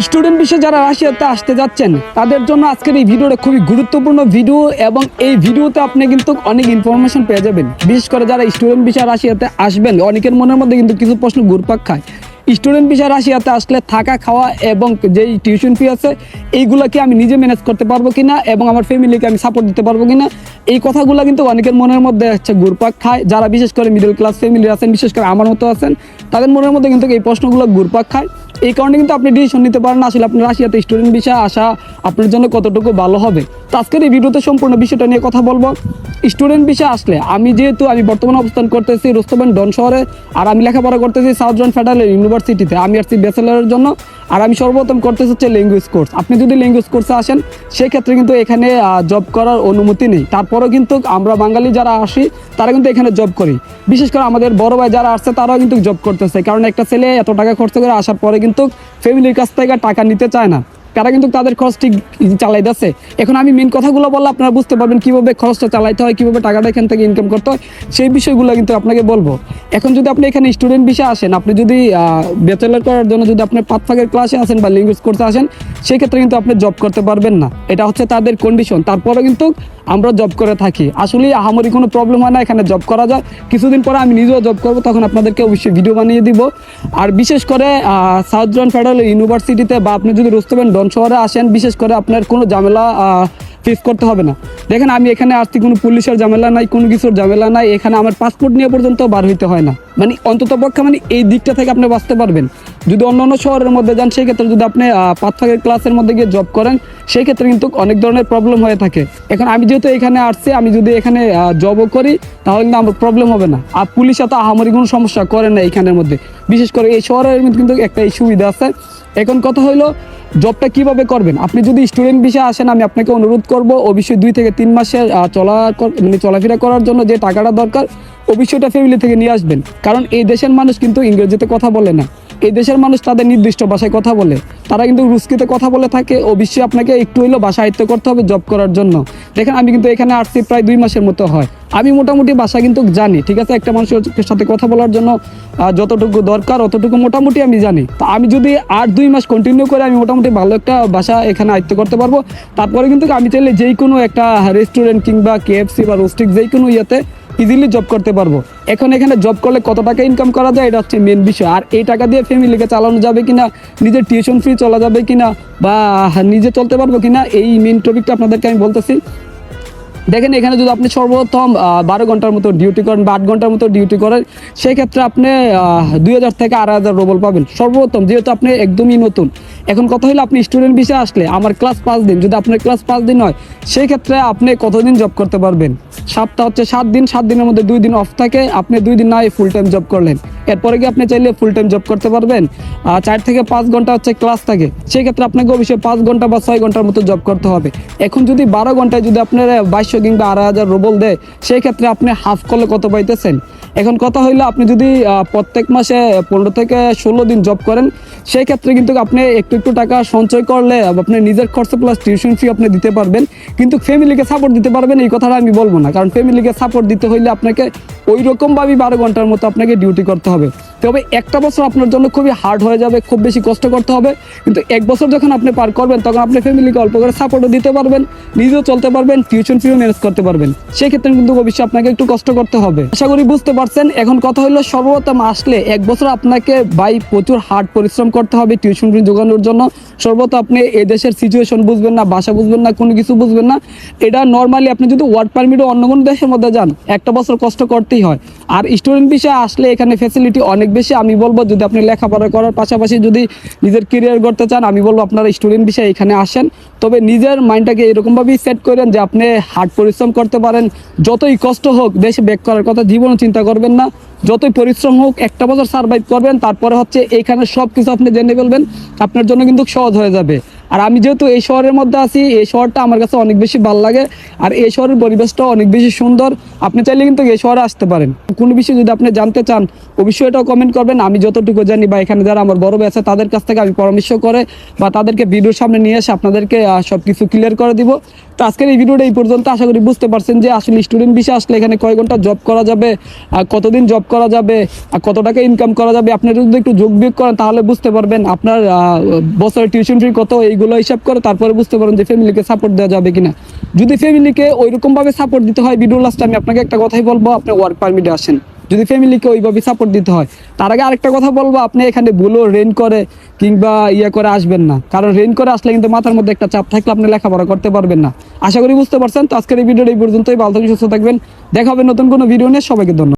Student বিষয়ে যারা রাশিয়াতে আসতে যাচ্ছেন, তাদের জন্য আজকের এই ভিডিওটা খুবই গুরুত্বপূর্ণ ভিডিও এবং এই ভিডিওতে আপনি কিন্তু অনেক ইনফরমেশন পেয়ে যাবেন। বিশেষ করে যারা স্টুডেন্ট বিষয়ে রাশিয়াতে আসবেন, অনেকের মনের মধ্যে কিন্তু কিছু প্রশ্ন ঘুরপাক খায়। স্টুডেন্ট বিষয়ে রাশিয়াতে আসলে থাকা, খাওয়া এবং যেই টিউশন ফি আছে, এইগুলোকে আমি নিজে ম্যানেজ করতে পারব কিনা এবং আমার ফ্যামিলিকে আমি সাপোর্ট দিতে পারব কিনা, এই কথাগুলো কিন্তু অনেকের মনের মধ্যে হচ্ছে ঘুরপাক খায়। যারা বিশেষ করে মিডল ক্লাস ফ্যামিলি আছেন, বিশেষ করে আমার মতো আছেন, তাদের মনের মধ্যে কিন্তু এই প্রশ্নগুলো ঘুরপাক খায়। এই কারণে কিন্তু আপনি ডিসিশন নিতে পারেন। আসলে আপনার রাশিয়াতে স্টুডেন্ট বিষয়ে আসা আপনার জন্য কতটুকু ভালো হবে? তো আজকের এই ভিডিওতে সম্পূর্ণ বিষয়টা নিয়ে কথা বলব। স্টুডেন্ট বিষয়ে আসলে, আমি যেহেতু আমি বর্তমানে অবস্থান করতেছি রোস্তবেন ডন শহরে, আর আমি লেখাপড়া করতেছি সাউথ জন ফেডারেল ইউনিভার্সিটিতে। আমি আসছি ব্যাচেলারের জন্য, আর আমি সর্বপ্রথম করতেছি হচ্ছে ল্যাঙ্গুয়েজ কোর্স। আপনি যদি ল্যাঙ্গুয়েজ কোর্সে আসেন, সেক্ষেত্রে কিন্তু এখানে জব করার অনুমতি নেই। তারপরেও কিন্তু আমরা বাঙালি যারা আসি, তারা কিন্তু এখানে জব করি। বিশেষ করে আমাদের বড় ভাই যারা আসছে, তারাও কিন্তু জব করতেছে। কারণ একটা ছেলে এত টাকা খরচ করে আসার পরে কিন্তু ফ্যামিলির কাছ থেকে টাকা নিতে চায় না। তারা কিন্তু তাদের খরচ ঠিক চালাইতেছে। এখন আমি মেন কথাগুলো বললে আপনারা বুঝতে পারবেন কীভাবে খরচটা চালাইতে হয়, কীভাবে টাকাটা এখান থেকে ইনকাম করতে হয়, সেই বিষয়গুলো কিন্তু আপনাকে বলব। এখন যদি আপনি এখানে স্টুডেন্ট বিষয়ে আসেন, আপনি যদি ব্যাচেলার করার জন্য যদি আপনি পাঁচ ফাঁকের ক্লাসে আসেন বা ল্যাঙ্গুয়েজ কোর্সে আসেন, সেক্ষেত্রে কিন্তু আপনি জব করতে পারবেন না। এটা হচ্ছে তাদের কন্ডিশন তারপরে কিন্তু আমরা জব করে থাকি। আসলে আহামরি কোনো প্রবলেম হয় না, এখানে জব করা যায়। কিছুদিন পরে আমি নিজেও জব করব, তখন আপনাদেরকে অবশ্যই ভিডিও বানিয়ে দিব। আর বিশেষ করে সাউথ জন ফেডারেল ইউনিভার্সিটিতে বা আপনি যদি রুস্তবেন ডন শহরে আসেন, বিশেষ করে আপনার কোনো ঝামেলা ফেস করতে হবে না। দেখেন, আমি এখানে আসছি, কোনো পুলিশের ঝামেলা নাই, কোনো কিছুর ঝামেলা নাই, এখানে আমার পাসপোর্ট নিয়ে পর্যন্ত বার হইতে হয় না। মানে অন্তত পক্ষে মানে এই দিকটা থেকে আপনি বাঁচতে পারবেন। যদি অন্য অন্য শহরের মধ্যে যান সেই ক্ষেত্রে যদি আপনি পাঁচ ক্লাসের মধ্যে গিয়ে জব করেন সেই ক্ষেত্রে কিন্তু অনেক ধরনের প্রবলেম হয়ে থাকে। এখন আমি যেহেতু এখানে আসছি আমি যদি এখানে জবও করি তাহলে কিন্তু আমার প্রবলেম হবে না। আর পুলিশ এত আহামরি কোনো সমস্যা করে না এখানের মধ্যে। বিশেষ করে এই শহরের মধ্যে কিন্তু একটা এই সুবিধা আছে। এখন কথা হইল জবটা কীভাবে করবেন? আপনি যদি স্টুডেন্ট বিষয়ে আসেন আমি আপনাকে অনুরোধ করব অবশ্যই দুই থেকে তিন আহ, চলা মানে চলাফেরা করার জন্য যে টাকাটা দরকার অবশ্যই ফ্যামিলি থেকে নিয়ে আসবেন। কারণ এই দেশের মানুষ কিন্তু ইংরেজিতে কথা বলে না। এই দেশের মানুষ তাদের নির্দিষ্ট ভাষায় কথা বলে। তারা কিন্তু রুস্কিতে কথা বলে থাকে। অবশ্যই আপনাকে একটু হইলেও ভাষা আয়ত্ত করতে হবে জব করার জন্য। দেখেন, আমি কিন্তু এখানে আসছি প্রায় দুই মাসের মতো হয়। আমি মোটামুটি ভাষা কিন্তু জানি, ঠিক আছে? একটা মানুষের সাথে কথা বলার জন্য যতটুকু দরকার, অতটুকু মোটামুটি আমি জানি। তো আমি যদি আর দুই মাস কন্টিনিউ করে আমি মোটামুটি ভালো একটা ভাষা এখানে আয়ত্ত করতে পারব। তারপরে কিন্তু আমি চাইলে যেই কোনো একটা রেস্টুরেন্ট কিংবা কেএফসি বা রোস্টিক যেই কোনো ইয়েতে ইজিলি জব করতে পারব। এখন এখানে জব করলে কত টাকা ইনকাম করা যায়, এটা হচ্ছে মেন বিষয়। আর এই টাকা দিয়ে ফ্যামিলিকে চালানো যাবে কিনা, নিজের টিউশন ফি চলা যাবে কিনা, বা নিজে চলতে পারব কিনা, এই মেন টপিকটা আপনাদেরকে আমি বলতেছি। দেখেন, এখানে যদি আপনি সর্বপ্রথম বারো ঘণ্টার মতো ডিউটি করেন বা আট ঘণ্টার মতো ডিউটি করেন, সেক্ষেত্রে আপনি দুই হাজার থেকে আড়াই হাজার রোবল পাবেন। সর্বপ্রথম, যেহেতু আপনি একদমই নতুন এখন কথা হলো আপনি স্টুডেন্ট বিষয়ে আসলে আমার ক্লাস পাঁচ দিন, যদি আপনার ক্লাস পাঁচ দিন হয় সেই ক্ষেত্রে আপনি কতদিন জব করতে পারবেন? সপ্তাহ হচ্ছে সাত দিন, সাত দিনের মধ্যে দুই দিন অফ থাকে, আপনি দুই দিন না ফুল টাইম জব করলেন। এরপরে কি আপনি চাইলে ফুল টাইম জব করতে পারবেন? আহ, চার থেকে পাঁচ ঘণ্টা হচ্ছে ক্লাস থাকে। সেই ক্ষেত্রে আপনাকে অবশ্যই পাঁচ ঘণ্টা বা ছয় ঘণ্টার মতো জব করতে হবে। এখন যদি বারো ঘন্টায় যদি আপনার বাইশশো কিংবা আড়াই হাজার রোবল দেয় সেই ক্ষেত্রে আপনি হাফ করলে কত পাইতেছেন? এখন কথা হইল আপনি যদি প্রত্যেক মাসে পনেরো থেকে ষোলো দিন জব করেন সেই ক্ষেত্রে কিন্তু আপনি একটু একটু টাকা সঞ্চয় করলে আপনি নিজের খরচ প্লাস টিউশন ফি আপনি দিতে পারবেন। কিন্তু ফ্যামিলিকে সাপোর্ট দিতে পারবেন এই কথাটা আমি বলব না। কারণ ফ্যামিলিকে সাপোর্ট দিতে হইলে আপনাকে ওই রকমভাবেই বারো ঘণ্টার মতো আপনাকে ডিউটি করতে হবে। তবে একটা বছর আপনার জন্য খুবই হার্ড হয়ে যাবে, খুব বেশি কষ্ট করতে হবে। কিন্তু এক বছর যখন আপনি পার করবেন, তখন আপনি ফ্যামিলিকে অল্প করে সাপোর্টও দিতে পারবেন, নিজেও চলতে পারবেন টিউশন ফিও ম্যানেজ করতে পারবেন। সেই ক্ষেত্রে কিন্তু অবশ্যই আপনাকে একটু কষ্ট করতে হবে। আশা করি বুঝতে পারছেন, এখন কথা হলো সর্বপ্রথম আসলে এক বছর আপনাকে বাই প্রচুর হার্ড পরিশ্রম করতে হবে টিউশন ফি যোগানোর জন্য। সর্বত আপনি এই দেশের সিচুয়েশন বুঝবেন না, ভাষা বুঝবেন না, কোনো কিছু বুঝবেন না। এটা নর্মালি আপনি যদি ওয়ার্ক পারমিটও অন্য কোনো দেশের মধ্যে যান, একটা বছর কষ্ট করতেই হয়। আর স্টুডেন্ট বিষয়ে আসলে এখানে ফ্যাসিলিটি অনেক বেশি, আমি বলব যদি আপনি লেখাপড়া করার পাশাপাশি যদি নিজের কেরিয়ার করতে চান, আমি বলব আপনারা স্টুডেন্ট বিষয়ে এখানে আসেন। তবে নিজের মাইন্ডটাকে এরকমভাবেই সেট করেন যে আপনি হার্ড পরিশ্রম করতে পারেন। যতই কষ্ট হোক, দেশে ব্যাক করার কথা জীবনও চিন্তা করবেন না। যতই পরিশ্রম হোক, একটা বছর সার্ভাইভ করবেন, তারপরে হচ্ছে এখানে সব কিছু আপনি জেনে ফেলবেন। আপনার জন্য কিন্তু সহজ হয়ে যাবে। আর আমি যেহেতু এই শহরের মধ্যে আছি, এই শহরটা আমার কাছে অনেক বেশি ভালো লাগে। আর এই শহরের পরিবেশটা অনেক বেশি সুন্দর। আপনি চাইলে কিন্তু এই শহরে আসতে পারেন। কোনো বিষয়ে যদি আপনি জানতে চান অবশ্যই এটাও কমেন্ট করবেন। আমি যতটুকু জানি বা এখানে যারা আমার বড় আছে, তাদের কাছ থেকে আমি পরামর্শ করে বা তাদেরকে ভিডিওর সামনে নিয়ে এসে আপনাদেরকে সব কিছু ক্লিয়ার করে দিব। তো আজকের এই ভিডিওটা এই পর্যন্ত। আশা করি বুঝতে পারছেন যে আসলে স্টুডেন্ট বিষয় আসলে এখানে কয় ঘণ্টা জব করা যাবে, আর কতদিন জব করা যাবে, আর কত টাকা ইনকাম করা যাবে। আপনি যদি একটু যোগ বিয়োগ করেন, তাহলে বুঝতে পারবেন আপনার বছরের টিউশন ফি কত, এইগুলো হিসাব করে তারপরে বুঝতে পারেন যে ফ্যামিলিকে সাপোর্ট দেওয়া যাবে কিনা। যদি ফ্যামিলিকে ওইরকমভাবে সাপোর্ট দিতে হয় ভিডিও লাস্টে আমি আপনাকে একটা কথাই বলব, আপনি ওয়ার্ক পারমিটে আসেন। যদি ফ্যামিলিকে ওইভাবে সাপোর্ট দিতে হয়, তার আগে আরেকটা কথা বলব, আপনি এখানে বুলো রেন করে কিংবা ইয়ে করে আসবেন না। কারণ রেন করে আসলে কিন্তু মাথার মধ্যে একটা চাপ থাকলে আপনি লেখাপড়া করতে পারবেন না। আশা করি বুঝতে পারছেন, তো আজকের এই ভিডিওটা এই পর্যন্তই। ভালো থাকবেন, সুস্থ থাকবেন। দেখা হবে নতুন কোনো ভিডিও নিয়ে। সবাইকে ধন্যবাদ।